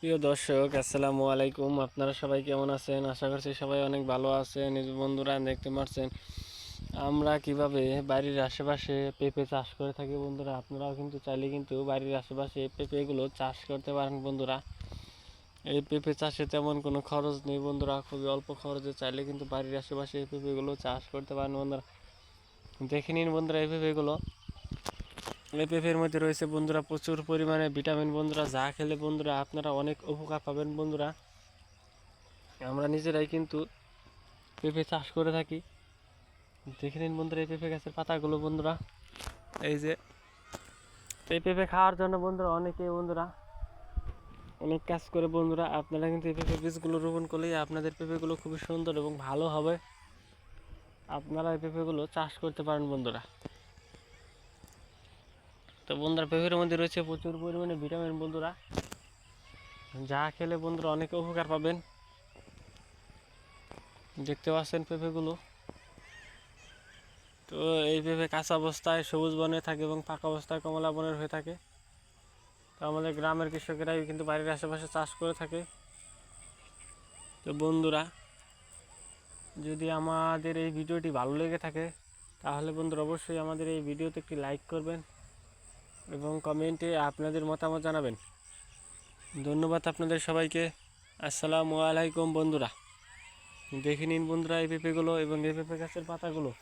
প্রিয় দর্শক, আসসালামু আলাইকুম। আপনারা সবাই কেমন আছেন? আশা করছি সবাই অনেক ভালো আছেন। বন্ধুরা, দেখতে পাচ্ছেন, আমরা কীভাবে বাড়ির আশেপাশে পেঁপে চাষ করে থাকি বন্ধুরা? আপনারাও কিন্তু চাইলে কিন্তু বাড়ির আশেপাশে পেঁপেগুলো চাষ করতে পারেন বন্ধুরা। এই পেঁপে চাষে তেমন কোনো খরচ নেই বন্ধুরা, খুবই অল্প খরচে চাইলে কিন্তু বাড়ির আশেপাশে এই পেঁপেগুলো চাষ করতে পারেন বন্ধুরা। দেখে নিন বন্ধুরা এই পেঁপেগুলো। এই পেঁপের মধ্যে রয়েছে বন্ধুরা প্রচুর পরিমাণে ভিটামিন বন্ধুরা, যা খেলে বন্ধুরা আপনারা অনেক উপকার পাবেন বন্ধুরা। আমরা নিজেরাই কিন্তু পেঁপে চাষ করে থাকি। দেখে নিন বন্ধুরা এই পেঁপে গাছের পাতাগুলো বন্ধুরা। এই যে এই পেঁপে খাওয়ার জন্য বন্ধুরা অনেকে বন্ধুরা অনেক কাজ করে বন্ধুরা। আপনারা কিন্তু এই পেঁপে বীজগুলো রোপণ করলেই আপনাদের পেঁপেগুলো খুবই সুন্দর এবং ভালো হবে। আপনারা এই পেঁপেগুলো চাষ করতে পারেন বন্ধুরা। তো বন্ধুরা, পেঁপের মধ্যে রয়েছে প্রচুর পরিমাণে ভিটামিন বন্ধুরা। যা খেলে বন্ধুরা অনেক উপকার পাবেন। দেখতে পাচ্ছেন পেঁপেগুলো। তো এই পেঁপে কাঁচা অবস্থায় সবুজ বনে থাকে এবং পাকা অবস্থায় কমলা বনের হয়ে থাকে। তো আমাদের গ্রামের কৃষকেরাই কিন্তু বাড়ির আশেপাশে চাষ করে থাকে। তো বন্ধুরা, যদি আমাদের এই ভিডিওটি ভালো লেগে থাকে, তাহলে বন্ধুরা অবশ্যই আমাদের এই ভিডিওতে একটি লাইক করবেন। এবং কমেন্টে আপনাদের মতামত জানাবেন। ধন্যবাদ আপনাদের সবাইকে। আসসালামু আলাইকুম বন্ধুরা। দেখে নিন বন্ধুরা এই পেঁপেগুলো এবং এই পেঁপে গাছের পাতাগুলো।